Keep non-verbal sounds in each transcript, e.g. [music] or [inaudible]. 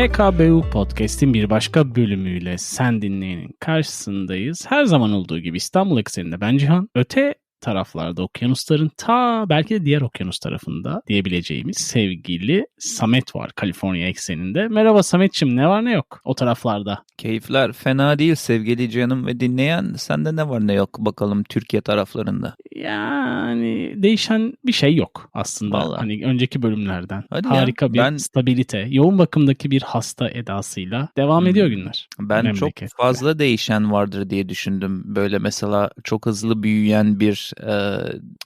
PKBU Podcast'in bir başka bölümüyle sen dinleyenin karşısındayız. Her zaman olduğu gibi İstanbul ekseninde ben Cihan. Öte taraflarda okyanusların ta belki de diğer okyanus tarafında diyebileceğimiz sevgili Samet var Kaliforniya ekseninde. Merhaba Sametçim ne var ne yok o taraflarda? Keyifler fena değil sevgili canım ve dinleyen. Sende ne var ne yok bakalım Türkiye taraflarında. Yani değişen bir şey yok aslında. Vallahi. Hani önceki bölümlerden. Hadi ya, Harika bir ben- stabilite. Yoğun bakımdaki bir hasta edasıyla devam Hmm. ediyor günler. Ben çok fazla değişen vardır diye düşündüm. Böyle mesela çok hızlı büyüyen bir e,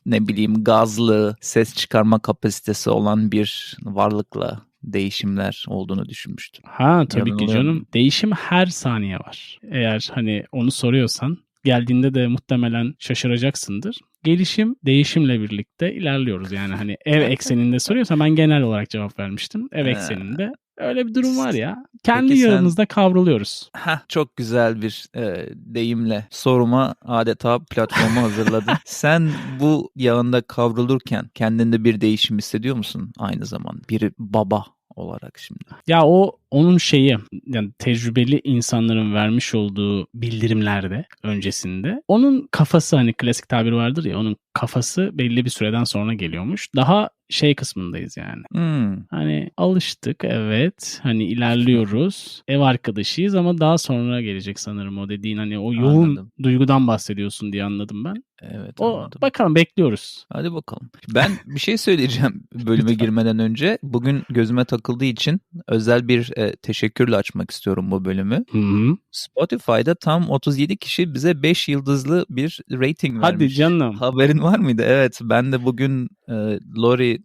ne bileyim gazlı ses çıkarma kapasitesi olan bir varlıkla değişimler olduğunu düşünmüştüm. Ha tabii ki canım. Değişim her saniye var. Eğer hani onu soruyorsan geldiğinde de muhtemelen şaşıracaksındır. Gelişim değişimle birlikte ilerliyoruz. Yani hani ev ekseninde soruyorsan ben genel olarak cevap vermiştim. Ev ekseninde öyle bir durum var ya. Kendi Peki sen- kavruluyoruz. Heh, çok güzel bir e, deyimle soruma adeta platformu hazırladın. [laughs] Sen bu yağında kavrulurken kendinde bir değişim hissediyor musun aynı zamanda? Bir baba olarak şimdi. Ya o onun şeyi yani tecrübeli insanların vermiş olduğu bildirimlerde öncesinde onun kafası hani klasik tabir vardır ya onun kafası belli bir süreden sonra geliyormuş. Daha şey kısmındayız yani. Hmm. Hani alıştık evet hani ilerliyoruz ev arkadaşıyız ama daha sonra gelecek sanırım o dediğin hani o yoğun Anladım. duygudan bahsediyorsun diye anladım ben. Evet O anladım. bakalım bekliyoruz. Hadi bakalım. Ben bir şey söyleyeceğim [laughs] bölüme girmeden önce. Bugün gözüme takıldığı için özel bir e, teşekkürle açmak istiyorum bu bölümü. Hı hı. Spotify'da tam 37 kişi bize 5 yıldızlı bir rating vermiş. Hadi canım. Haberin var mıydı? Evet. Ben de bugün e, Lori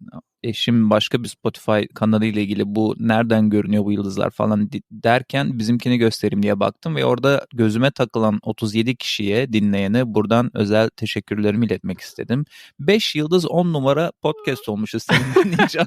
eşim başka bir Spotify kanalıyla ilgili bu nereden görünüyor bu yıldızlar falan derken bizimkini göstereyim diye baktım ve orada gözüme takılan 37 kişiye dinleyene buradan özel teşekkürlerimi iletmek istedim. 5 yıldız 10 numara podcast olmuşuz senin [laughs] dinleyince.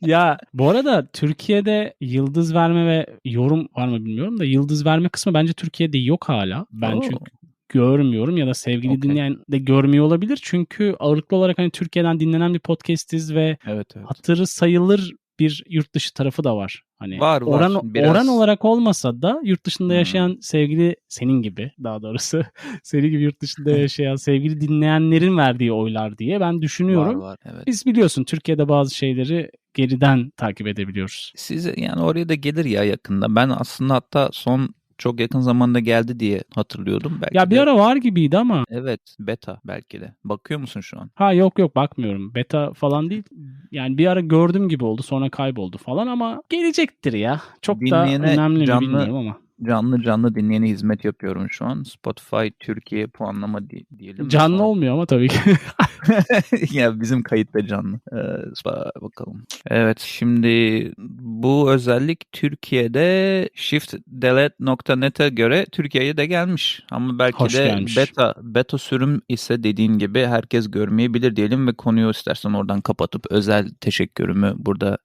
Ya bu arada Türkiye'de yıldız verme ve yorum var mı bilmiyorum da yıldız verme kısmı bence Türkiye'de yok hala. Ben Oo. çünkü görmüyorum ya da sevgili Okey. dinleyen de görmüyor olabilir. Çünkü ağırlıklı olarak hani Türkiye'den dinlenen bir podcastiz ve evet evet. hatırı sayılır bir yurt dışı tarafı da var. Hani Var, var. oran Biraz- oran olarak olmasa da yurt dışında Hmm. yaşayan sevgili senin gibi daha doğrusu [laughs] senin gibi yurt dışında [laughs] yaşayan sevgili dinleyenlerin verdiği oylar diye ben düşünüyorum. Var var evet. Biz biliyorsun Türkiye'de bazı şeyleri geriden takip edebiliyoruz. Size yani oraya da gelir ya yakında. Ben aslında hatta son çok yakın zamanda geldi diye hatırlıyordum. Belki Ya bir de- ara var gibiydi ama Evet beta belki de. Bakıyor musun şu an? ha yok yok bakmıyorum. Beta falan değil. Yani bir ara gördüm gibi oldu sonra kayboldu falan ama gelecektir ya. Çok da önemli mi canlı- bilmiyorum ama. Canlı canlı dinleyene hizmet yapıyorum şu an. Spotify Türkiye puanlama di- diyelim. Canlı olmuyor ama tabii ki. [laughs] ya bizim kayıtta canlı. Ee, ba- bakalım. Evet şimdi bu özellik Türkiye'de shiftdelete.net'e göre Türkiye'ye de gelmiş. Ama belki Hoş de gelmiş. beta beta sürüm ise dediğin gibi herkes görmeyebilir diyelim ve konuyu istersen oradan kapatıp özel teşekkürümü burada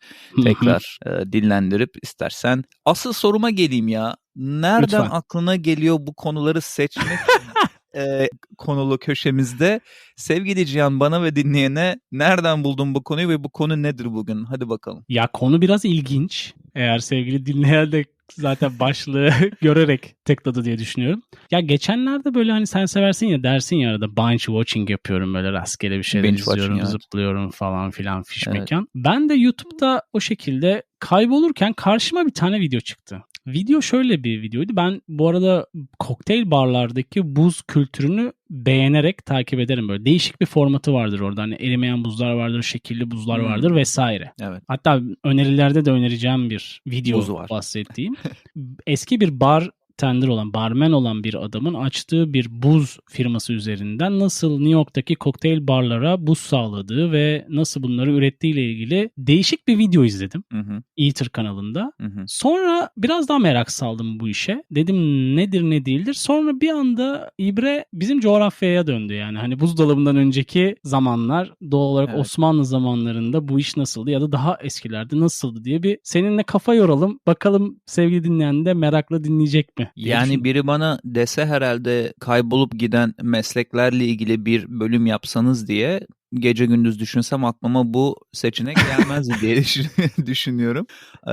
tekrar e, dillendirip istersen. Asıl soruma geleyim ya. Nereden Lütfen. aklına geliyor bu konuları seçmek [laughs] e, konulu köşemizde? Sevgili Cihan bana ve dinleyene nereden buldun bu konuyu ve bu konu nedir bugün? Hadi bakalım. Ya konu biraz ilginç. Eğer sevgili dinleyen de zaten başlığı [laughs] görerek tıkladı diye düşünüyorum. Ya geçenlerde böyle hani sen seversin ya dersin ya arada binge watching yapıyorum böyle rastgele bir şeyler Binge izliyorum, watching, evet. zıplıyorum falan filan fiş Evet. mekan. Ben de YouTube'da o şekilde kaybolurken karşıma bir tane video çıktı. Video şöyle bir videoydu. Ben bu arada kokteyl barlardaki buz kültürünü beğenerek takip ederim böyle. Değişik bir formatı vardır orada. Hani erimeyen buzlar vardır, şekilli buzlar Hmm. vardır vesaire. Evet. Hatta önerilerde de önereceğim bir video Buzu var. bahsettiğim. [laughs] Eski bir bar tender olan, barmen olan bir adamın açtığı bir buz firması üzerinden nasıl New York'taki kokteyl barlara buz sağladığı ve nasıl bunları ürettiği ile ilgili değişik bir video izledim Hı hı, Eater kanalında. hı hı. Sonra biraz daha merak saldım bu işe. Dedim nedir ne değildir. Sonra bir anda İbre bizim coğrafyaya döndü yani. Hani buzdolabından önceki zamanlar doğal olarak Evet. Osmanlı zamanlarında bu iş nasıldı ya da daha eskilerde nasıldı diye bir seninle kafa yoralım. Bakalım sevgili dinleyen de merakla dinleyecek mi? Yani biri bana dese herhalde kaybolup giden mesleklerle ilgili bir bölüm yapsanız diye gece gündüz düşünsem aklıma bu seçenek gelmezdi [laughs] diye [laughs] düşünüyorum. Ee,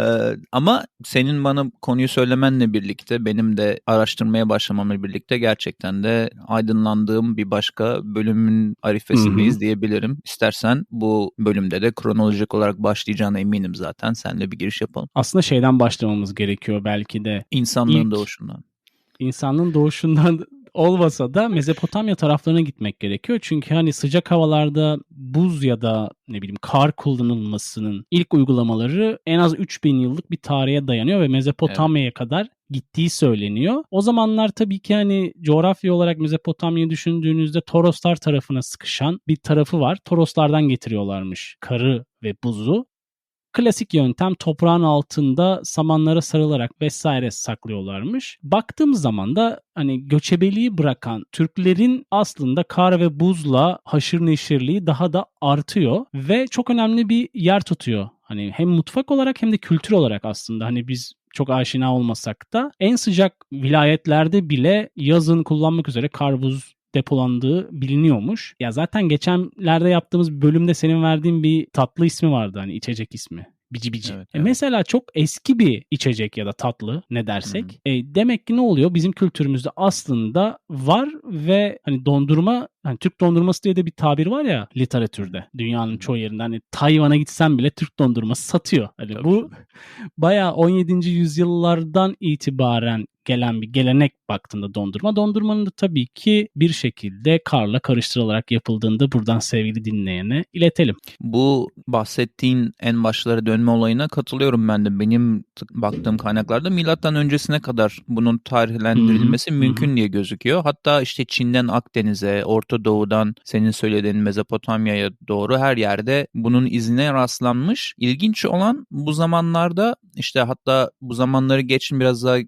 ama senin bana konuyu söylemenle birlikte benim de araştırmaya başlamamla birlikte gerçekten de aydınlandığım bir başka bölümün arifesindeyiz Hı-hı. diyebilirim. İstersen bu bölümde de kronolojik olarak başlayacağına eminim zaten. Senle bir giriş yapalım. Aslında şeyden başlamamız gerekiyor belki de. İnsanlığın İlk, doğuşundan. İnsanlığın doğuşundan olmasa da Mezopotamya taraflarına gitmek gerekiyor. Çünkü hani sıcak havalarda buz ya da ne bileyim kar kullanılmasının ilk uygulamaları en az 3000 yıllık bir tarihe dayanıyor ve Mezopotamya'ya evet. kadar gittiği söyleniyor. O zamanlar tabii ki hani coğrafya olarak Mezopotamya'yı düşündüğünüzde Toroslar tarafına sıkışan bir tarafı var. Toroslardan getiriyorlarmış karı ve buzu klasik yöntem toprağın altında samanlara sarılarak vesaire saklıyorlarmış. Baktığımız zaman da hani göçebeliği bırakan Türklerin aslında kar ve buzla haşır neşirliği daha da artıyor ve çok önemli bir yer tutuyor. Hani hem mutfak olarak hem de kültür olarak aslında hani biz çok aşina olmasak da en sıcak vilayetlerde bile yazın kullanmak üzere kar buz depolandığı biliniyormuş. Ya zaten geçenlerde yaptığımız bölümde senin verdiğin bir tatlı ismi vardı hani içecek ismi. Bici bici. Evet, e evet. Mesela çok eski bir içecek ya da tatlı ne dersek. Hmm. E, demek ki ne oluyor? Bizim kültürümüzde aslında var ve hani dondurma hani Türk dondurması diye de bir tabir var ya literatürde. Dünyanın çoğu yerinde hani Tayvan'a gitsen bile Türk dondurması satıyor. Hani Tabii. bu bayağı 17. yüzyıllardan itibaren gelen bir gelenek baktığında dondurma. Dondurmanın da tabii ki bir şekilde karla karıştırılarak yapıldığında buradan sevgili dinleyene iletelim. Bu bahsettiğin en başlara dönme olayına katılıyorum ben de. Benim baktığım kaynaklarda milattan öncesine kadar bunun tarihlendirilmesi Hı-hı. mümkün Hı-hı. diye gözüküyor. Hatta işte Çin'den Akdeniz'e, Orta Doğu'dan senin söylediğin Mezopotamya'ya doğru her yerde bunun izine rastlanmış. İlginç olan bu zamanlarda işte hatta bu zamanları geçin biraz daha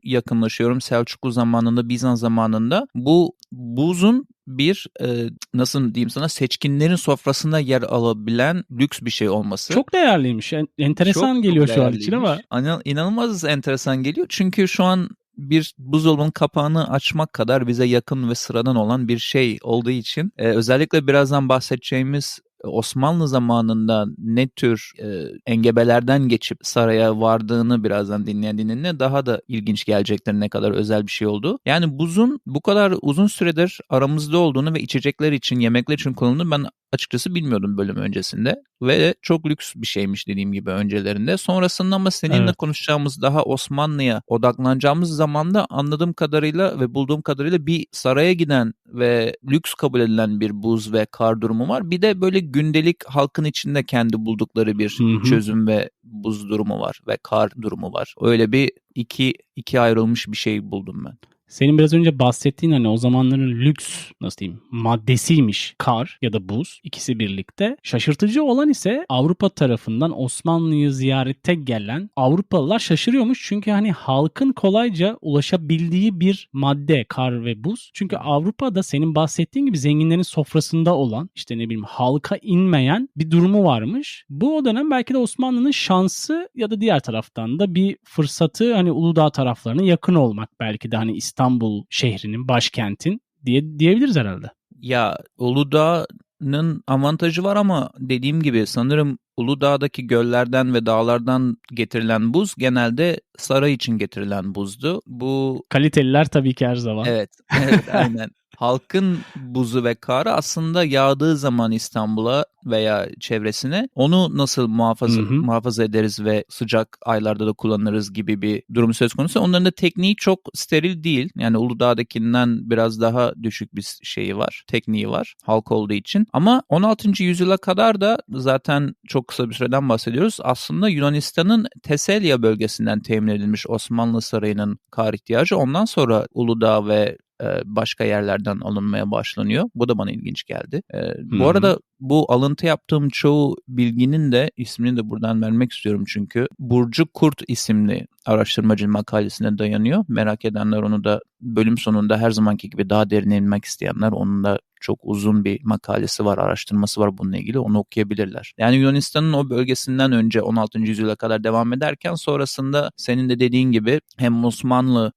yakınlaşıyorum. Selçuklu zamanında, Bizans zamanında bu buzun bir e, nasıl diyeyim sana seçkinlerin sofrasında yer alabilen lüks bir şey olması. Çok değerliymiş. En, enteresan çok, geliyor çok şu an için ama. İnanılmaz enteresan geliyor. Çünkü şu an bir buzdolabının kapağını açmak kadar bize yakın ve sıradan olan bir şey olduğu için e, özellikle birazdan bahsedeceğimiz Osmanlı zamanında ne tür e, engebelerden geçip saraya vardığını birazdan dinleyen dinleyenine daha da ilginç gelecektir ne kadar özel bir şey oldu. Yani buzun bu kadar uzun süredir aramızda olduğunu ve içecekler için, yemekler için kullanıldığını ben açıkçası bilmiyordum bölüm öncesinde ve çok lüks bir şeymiş dediğim gibi öncelerinde. Sonrasında ama seninle evet. konuşacağımız daha Osmanlı'ya odaklanacağımız zamanda anladığım kadarıyla ve bulduğum kadarıyla bir saraya giden ve lüks kabul edilen bir buz ve kar durumu var. Bir de böyle gündelik halkın içinde kendi buldukları bir Hı-hı. çözüm ve buz durumu var ve kar durumu var. Öyle bir iki iki ayrılmış bir şey buldum ben. Senin biraz önce bahsettiğin hani o zamanların lüks nasıl diyeyim maddesiymiş kar ya da buz ikisi birlikte. Şaşırtıcı olan ise Avrupa tarafından Osmanlı'yı ziyarete gelen Avrupalılar şaşırıyormuş. Çünkü hani halkın kolayca ulaşabildiği bir madde kar ve buz. Çünkü Avrupa'da senin bahsettiğin gibi zenginlerin sofrasında olan işte ne bileyim halka inmeyen bir durumu varmış. Bu o dönem belki de Osmanlı'nın şansı ya da diğer taraftan da bir fırsatı hani Uludağ taraflarına yakın olmak belki de hani İstanbul İstanbul şehrinin, başkentin diye diyebiliriz herhalde. Ya Uludağ'ın avantajı var ama dediğim gibi sanırım Uludağ'daki göllerden ve dağlardan getirilen buz genelde saray için getirilen buzdu. Bu kaliteliler tabii ki her zaman. Evet, evet [laughs] aynen halkın buzu ve karı aslında yağdığı zaman İstanbul'a veya çevresine onu nasıl muhafaza hı hı. muhafaza ederiz ve sıcak aylarda da kullanırız gibi bir durum söz konusu. Onların da tekniği çok steril değil. Yani Uludağ'dakinden biraz daha düşük bir şeyi var. Tekniği var halk olduğu için. Ama 16. yüzyıla kadar da zaten çok kısa bir süreden bahsediyoruz. Aslında Yunanistan'ın Teselya bölgesinden temin edilmiş Osmanlı Sarayı'nın kar ihtiyacı ondan sonra Uludağ ve başka yerlerden alınmaya başlanıyor. Bu da bana ilginç geldi. E, bu arada bu alıntı yaptığım çoğu bilginin de ismini de buradan vermek istiyorum çünkü Burcu Kurt isimli araştırmacı makalesine dayanıyor. Merak edenler onu da bölüm sonunda her zamanki gibi daha derine inmek isteyenler onun da çok uzun bir makalesi var, araştırması var bununla ilgili. Onu okuyabilirler. Yani Yunanistan'ın o bölgesinden önce 16. yüzyıla kadar devam ederken sonrasında senin de dediğin gibi hem Osmanlı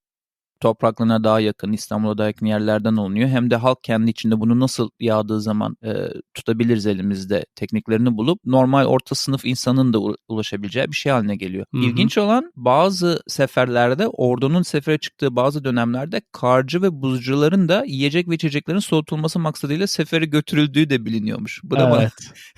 topraklarına daha yakın, İstanbul'a daha yakın yerlerden alınıyor. Hem de halk kendi içinde bunu nasıl yağdığı zaman e, tutabiliriz elimizde tekniklerini bulup normal orta sınıf insanın da ulaşabileceği bir şey haline geliyor. Hı hı. İlginç olan bazı seferlerde ordunun sefere çıktığı bazı dönemlerde karcı ve buzcuların da yiyecek ve içeceklerin soğutulması maksadıyla sefere götürüldüğü de biliniyormuş. Bu da evet.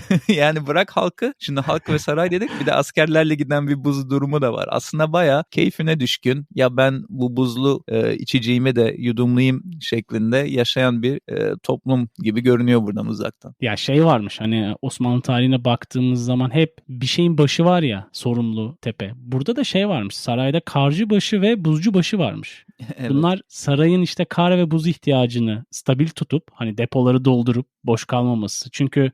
bana [laughs] yani bırak halkı. Şimdi halk ve saray dedik bir de askerlerle giden bir buz durumu da var. Aslında baya keyfine düşkün. Ya ben bu buzlu e, içeceğimi de yudumlayayım şeklinde yaşayan bir e, toplum gibi görünüyor buradan uzaktan. Ya şey varmış hani Osmanlı tarihine baktığımız zaman hep bir şeyin başı var ya sorumlu tepe. Burada da şey varmış sarayda karcı başı ve buzcu başı varmış. [laughs] evet. Bunlar sarayın işte kar ve buz ihtiyacını stabil tutup hani depoları doldurup boş kalmaması. Çünkü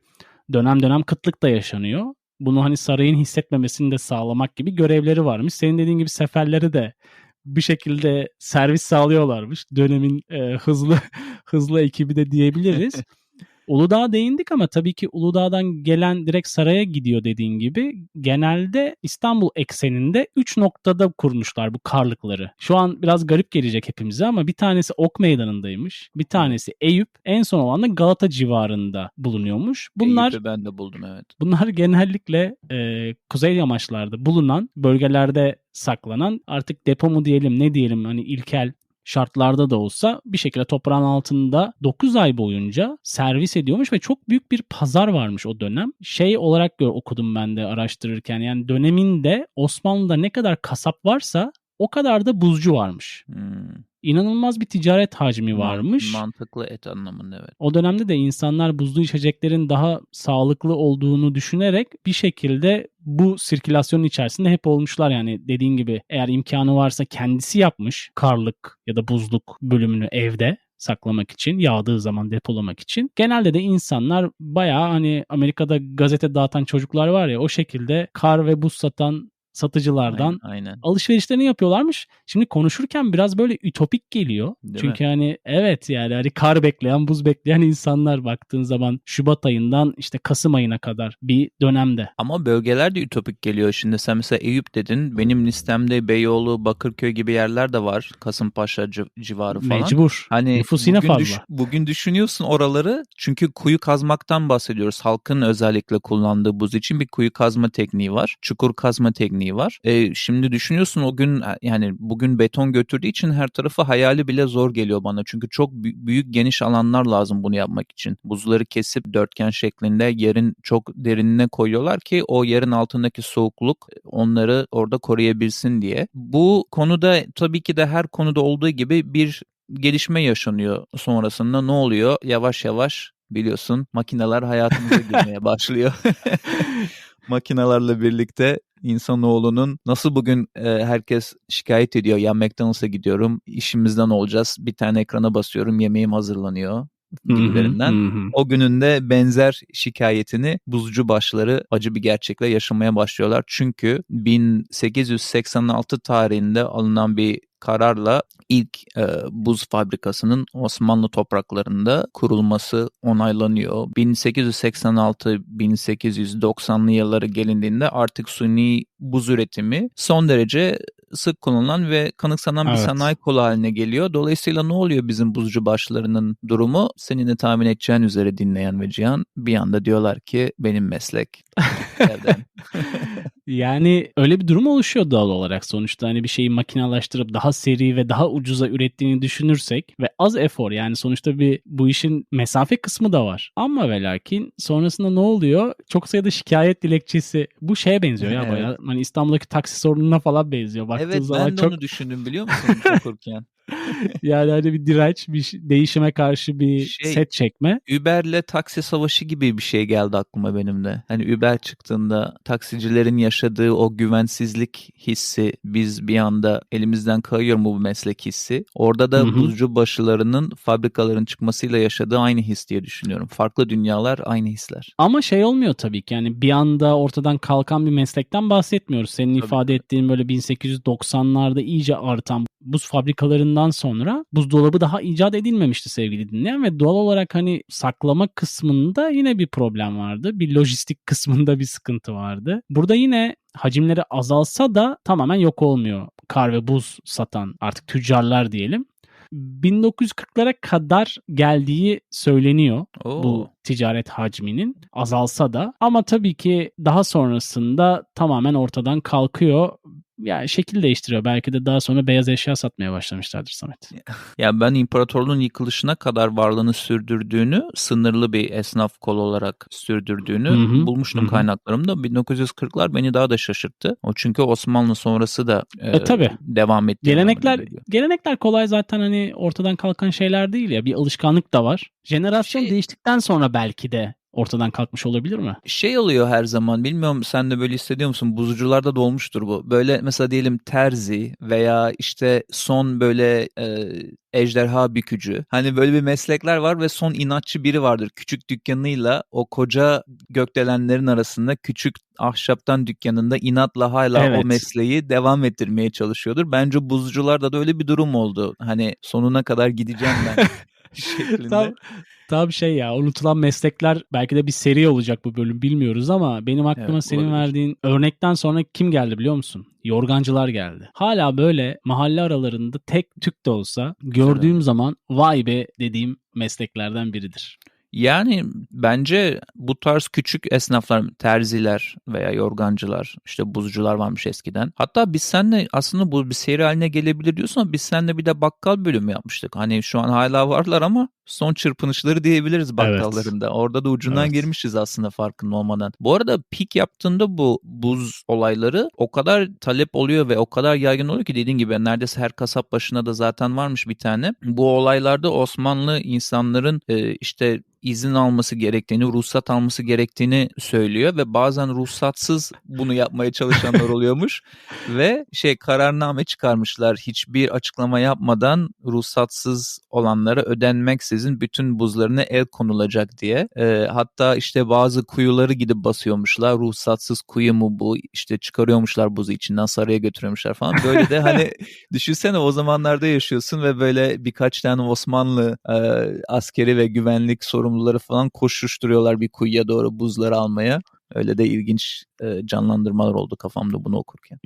dönem dönem kıtlık da yaşanıyor. Bunu hani sarayın hissetmemesini de sağlamak gibi görevleri varmış. Senin dediğin gibi seferleri de bir şekilde servis sağlıyorlarmış. Dönemin e, hızlı [laughs] hızlı ekibi de diyebiliriz. [laughs] Uludağ'a değindik ama tabii ki Uludağ'dan gelen direkt saraya gidiyor dediğin gibi. Genelde İstanbul ekseninde 3 noktada kurmuşlar bu karlıkları. Şu an biraz garip gelecek hepimize ama bir tanesi Ok Meydanı'ndaymış. Bir tanesi Eyüp. En son olan da Galata civarında bulunuyormuş. Bunlar Eyüp'ü ben de buldum evet. Bunlar genellikle e, kuzey yamaçlarda bulunan bölgelerde saklanan artık depo mu diyelim ne diyelim hani ilkel şartlarda da olsa bir şekilde toprağın altında 9 ay boyunca servis ediyormuş ve çok büyük bir pazar varmış o dönem. Şey olarak okudum ben de araştırırken yani döneminde Osmanlı'da ne kadar kasap varsa o kadar da buzcu varmış. Hmm inanılmaz bir ticaret hacmi varmış. Mantıklı et anlamında evet. O dönemde de insanlar buzlu içeceklerin daha sağlıklı olduğunu düşünerek bir şekilde bu sirkülasyonun içerisinde hep olmuşlar yani dediğin gibi eğer imkanı varsa kendisi yapmış karlık ya da buzluk bölümünü evde saklamak için, yağdığı zaman depolamak için. Genelde de insanlar bayağı hani Amerika'da gazete dağıtan çocuklar var ya o şekilde kar ve buz satan satıcılardan aynen, aynen. alışverişlerini yapıyorlarmış. Şimdi konuşurken biraz böyle ütopik geliyor. Değil Çünkü mi? hani evet yani hani kar bekleyen, buz bekleyen insanlar baktığın zaman Şubat ayından işte Kasım ayına kadar bir dönemde. Ama bölgeler de ütopik geliyor. Şimdi sen mesela Eyüp dedin. Benim listemde Beyoğlu, Bakırköy gibi yerler de var. Kasımpaşa civarı falan. Mecbur. Hani Nüfus yine fazla. Düş, bugün düşünüyorsun oraları çünkü kuyu kazmaktan bahsediyoruz. Halkın özellikle kullandığı buz için bir kuyu kazma tekniği var. Çukur kazma tekniği tekniği var. E, şimdi düşünüyorsun o gün yani bugün beton götürdüğü için her tarafı hayali bile zor geliyor bana. Çünkü çok büyük geniş alanlar lazım bunu yapmak için. Buzları kesip dörtgen şeklinde yerin çok derinine koyuyorlar ki o yerin altındaki soğukluk onları orada koruyabilsin diye. Bu konuda tabii ki de her konuda olduğu gibi bir gelişme yaşanıyor sonrasında ne oluyor? Yavaş yavaş biliyorsun makineler hayatımıza [laughs] girmeye başlıyor. [laughs] [laughs] Makinalarla birlikte insanoğlunun nasıl bugün e, herkes şikayet ediyor ya McDonald's'a gidiyorum işimizden olacağız bir tane ekrana basıyorum yemeğim hazırlanıyor gibilerinden. O gününde benzer şikayetini buzcu başları acı bir gerçekle yaşamaya başlıyorlar. Çünkü 1886 tarihinde alınan bir kararla ilk e, buz fabrikasının Osmanlı topraklarında kurulması onaylanıyor. 1886-1890'lı yılları gelindiğinde artık suni buz üretimi son derece sık kullanılan ve kanıksanan evet. bir sanayi kolu haline geliyor. Dolayısıyla ne oluyor bizim buzcu başlarının durumu? Senin de tahmin edeceğin üzere dinleyen ve Cihan bir anda diyorlar ki benim meslek. [laughs] yani öyle bir durum oluşuyor doğal olarak sonuçta hani bir şeyi makinalaştırıp daha seri ve daha ucuza ürettiğini düşünürsek ve az efor yani sonuçta bir bu işin mesafe kısmı da var. Ama ve lakin sonrasında ne oluyor? Çok sayıda şikayet dilekçesi bu şeye benziyor ya evet. bayağı hani İstanbul'daki taksi sorununa falan benziyor. Baktığın evet zaman ben de çok... onu düşündüm biliyor musun okurken. [laughs] [laughs] yani hani bir direnç, bir değişime karşı bir şey, set çekme. Uber'le taksi savaşı gibi bir şey geldi aklıma benim de. Hani Uber çıktığında taksicilerin yaşadığı o güvensizlik hissi biz bir anda elimizden kayıyor mu bu meslek hissi. Orada da Hı-hı. buzcu başılarının fabrikaların çıkmasıyla yaşadığı aynı his diye düşünüyorum. Farklı dünyalar aynı hisler. Ama şey olmuyor tabii ki yani bir anda ortadan kalkan bir meslekten bahsetmiyoruz. Senin tabii. ifade ettiğin böyle 1890'larda iyice artan buz fabrikalarından sonra buzdolabı daha icat edilmemişti sevgili dinleyen ve doğal olarak hani saklama kısmında yine bir problem vardı. Bir lojistik [laughs] kısmında bir sıkıntı vardı. Burada yine hacimleri azalsa da tamamen yok olmuyor. Kar ve buz satan artık tüccarlar diyelim. 1940'lara kadar geldiği söyleniyor Oo. bu ticaret hacminin azalsa da ama tabii ki daha sonrasında tamamen ortadan kalkıyor. Yani şekil değiştiriyor. Belki de daha sonra beyaz eşya satmaya başlamışlardır Samet. Ya ben imparatorluğun yıkılışına kadar varlığını sürdürdüğünü, sınırlı bir esnaf kol olarak sürdürdüğünü Hı hı, bulmuştum hı hı. kaynaklarımda. 1940'lar beni daha da şaşırttı. O çünkü Osmanlı sonrası da e, E, tabii. devam etti. Gelenekler gelenekler kolay zaten hani ortadan kalkan şeyler değil ya. Bir alışkanlık da var. Jenerasyon Şey- değiştikten sonra belki de ortadan kalkmış olabilir mi? şey oluyor her zaman bilmiyorum sen de böyle hissediyor musun? Buzcularda da olmuştur bu. Böyle mesela diyelim terzi veya işte son böyle e, ejderha bükücü. Hani böyle bir meslekler var ve son inatçı biri vardır küçük dükkanıyla. O koca gökdelenlerin arasında küçük ahşaptan dükkanında inatla hala Evet. o mesleği devam ettirmeye çalışıyordur. Bence buzcularda da öyle bir durum oldu. Hani sonuna kadar gideceğim ben [laughs] [laughs] şeklinde. Tam, tam şey ya unutulan meslekler belki de bir seri olacak bu bölüm bilmiyoruz ama benim aklıma Evet, senin olabilir. verdiğin örnekten sonra kim geldi biliyor musun? Yorgancılar geldi. Hala böyle mahalle aralarında tek tük de olsa gördüğüm zaman vay be dediğim mesleklerden biridir. Yani bence bu tarz küçük esnaflar, terziler veya yorgancılar, işte buzcular varmış eskiden. Hatta biz seninle aslında bu bir seri haline gelebilir diyorsun ama biz seninle bir de bakkal bölümü yapmıştık. Hani şu an hala varlar ama son çırpınışları diyebiliriz bakkallarında. Orada da ucundan Evet. girmişiz aslında farkında olmadan. Bu arada pik yaptığında bu buz olayları o kadar talep oluyor ve o kadar yaygın oluyor ki dediğin gibi neredeyse her kasap başına da zaten varmış bir tane. Bu olaylarda Osmanlı insanların e, işte izin alması gerektiğini, ruhsat alması gerektiğini söylüyor ve bazen ruhsatsız bunu yapmaya çalışanlar [laughs] oluyormuş ve şey kararname çıkarmışlar hiçbir açıklama yapmadan ruhsatsız olanlara ödenmeksizin bütün buzlarına el konulacak diye. Ee, hatta işte bazı kuyuları gidip basıyormuşlar. Ruhsatsız kuyu mu bu? İşte çıkarıyormuşlar buzu içinden saraya götürüyormuşlar falan. Böyle de hani [laughs] düşünsene o zamanlarda yaşıyorsun ve böyle birkaç tane Osmanlı e, askeri ve güvenlik sorumluları falan koşuşturuyorlar bir kuyuya doğru buzları almaya. Öyle de ilginç e, canlandırmalar oldu kafamda bunu okurken.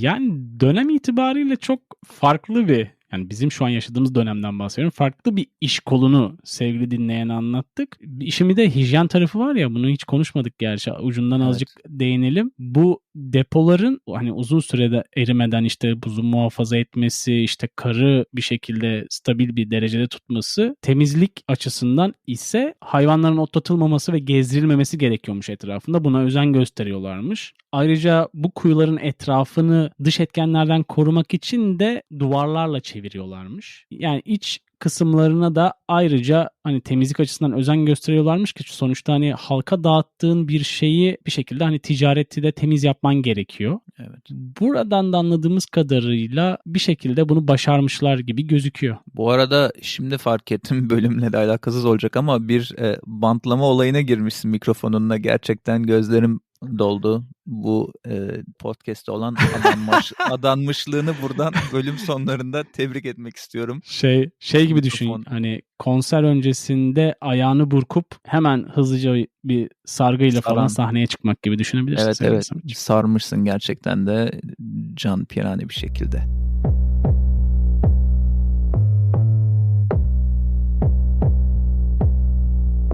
Yani dönem itibariyle çok farklı bir yani bizim şu an yaşadığımız dönemden bahsediyorum. Farklı bir iş kolunu sevgili dinleyen anlattık. İşimi de hijyen tarafı var ya bunu hiç konuşmadık gerçi. Ucundan Evet. azıcık değinelim. Bu depoların hani uzun sürede erimeden işte buzu muhafaza etmesi, işte karı bir şekilde stabil bir derecede tutması, temizlik açısından ise hayvanların otlatılmaması ve gezdirilmemesi gerekiyormuş etrafında. Buna özen gösteriyorlarmış. Ayrıca bu kuyuların etrafını dış etkenlerden korumak için de duvarlarla çeviriyorlarmış. Yani iç kısımlarına da ayrıca hani temizlik açısından özen gösteriyorlarmış ki sonuçta hani halka dağıttığın bir şeyi bir şekilde hani ticareti de temiz yapman gerekiyor. Evet. Buradan da anladığımız kadarıyla bir şekilde bunu başarmışlar gibi gözüküyor. Bu arada şimdi fark ettim [laughs] bölümle de alakasız olacak ama bir e, bantlama olayına girmişsin mikrofonunla. Gerçekten gözlerim doldu. Bu e, podcast'te olan adanmış, [laughs] adanmışlığını buradan bölüm sonlarında tebrik etmek istiyorum. Şey şey gibi düşün hani konser öncesinde ayağını burkup hemen hızlıca bir sargıyla falan Saran. sahneye çıkmak gibi düşünebilirsin. Evet evet sarmışsın gerçekten de can pirane bir şekilde.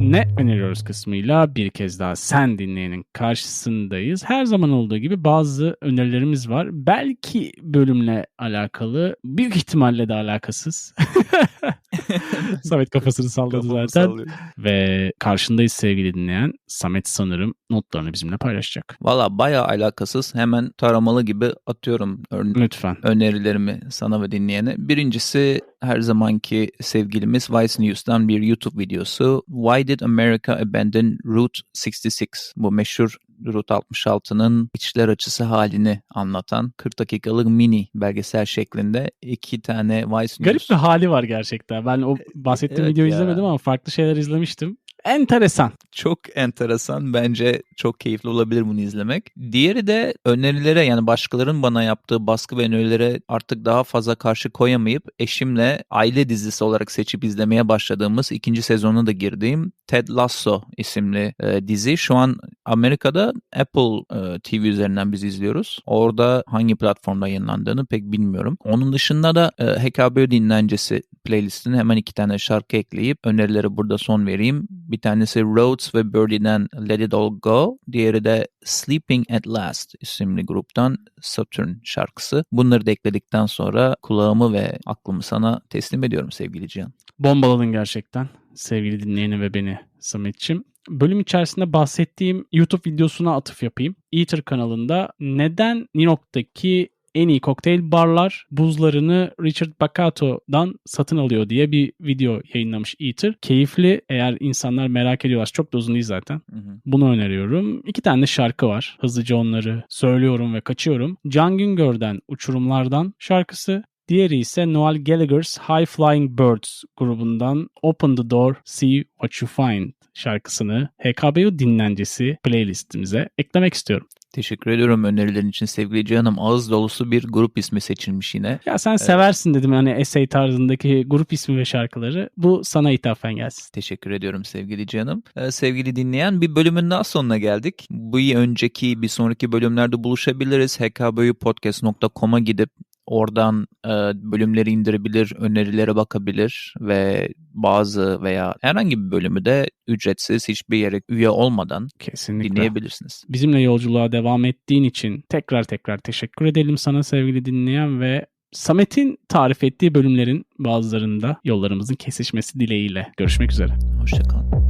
Ne öneriyoruz kısmıyla bir kez daha sen dinleyenin karşısındayız. Her zaman olduğu gibi bazı önerilerimiz var. Belki bölümle alakalı, büyük ihtimalle de alakasız. [laughs] [laughs] Samet kafasını salladı Kafamı zaten. sallıyorum. Ve karşındayız sevgili dinleyen. Samet sanırım notlarını bizimle paylaşacak. Valla baya alakasız hemen taramalı gibi atıyorum ör- Lütfen. önerilerimi sana ve dinleyene. Birincisi her zamanki sevgilimiz Vice News'tan bir YouTube videosu. Why did America abandon Route 66? Bu meşhur Route 66'nın içler açısı halini anlatan 40 dakikalık mini belgesel şeklinde iki tane Vice News. Garip bir hali var gerçekten. Ben o bahsettiğim Evet videoyu ya. izlemedim ama farklı şeyler izlemiştim. Enteresan. Çok enteresan. Bence çok keyifli olabilir bunu izlemek. Diğeri de önerilere yani başkalarının bana yaptığı baskı ve önerilere artık daha fazla karşı koyamayıp eşimle aile dizisi olarak seçip izlemeye başladığımız ikinci sezonuna da girdiğim Ted Lasso isimli e, dizi. Şu an Amerika'da Apple e, TV üzerinden biz izliyoruz. Orada hangi platformda yayınlandığını pek bilmiyorum. Onun dışında da e, HKB dinlencesi playlistine hemen iki tane şarkı ekleyip önerileri burada son vereyim. Bir tanesi Rhodes ve Birdie'den Let It All Go. Diğeri de Sleeping At Last isimli gruptan Saturn şarkısı. Bunları da ekledikten sonra kulağımı ve aklımı sana teslim ediyorum sevgili Cihan. Bombaladın gerçekten sevgili dinleyeni ve beni Samet'çim. Bölüm içerisinde bahsettiğim YouTube videosuna atıf yapayım. Eater kanalında neden New York'taki en iyi kokteyl barlar buzlarını Richard Bacato'dan satın alıyor diye bir video yayınlamış Eater. Keyifli eğer insanlar merak ediyorlar. Çok da uzun değil zaten. Hı hı. Bunu öneriyorum. İki tane şarkı var. Hızlıca onları söylüyorum ve kaçıyorum. Can Güngör'den Uçurumlardan şarkısı. Diğeri ise Noel Gallagher's High Flying Birds grubundan Open the Door, See What You Find şarkısını HKBU dinlencesi playlistimize eklemek istiyorum. Teşekkür ediyorum önerilerin için sevgili Cihan'ım. Ağız dolusu bir grup ismi seçilmiş yine. Ya sen seversin dedim hani essay tarzındaki grup ismi ve şarkıları. Bu sana ithafen gelsin. Teşekkür ediyorum sevgili canım. Ee, sevgili dinleyen bir bölümün daha sonuna geldik. Bu önceki bir sonraki bölümlerde buluşabiliriz. hkböyüpodcast.com'a gidip oradan e, bölümleri indirebilir, önerilere bakabilir ve bazı veya herhangi bir bölümü de ücretsiz hiçbir yere üye olmadan Kesinlikle. dinleyebilirsiniz. Bizimle yolculuğa devam ettiğin için tekrar tekrar teşekkür edelim sana sevgili dinleyen ve Samet'in tarif ettiği bölümlerin bazılarında yollarımızın kesişmesi dileğiyle. Görüşmek üzere. Hoşçakalın.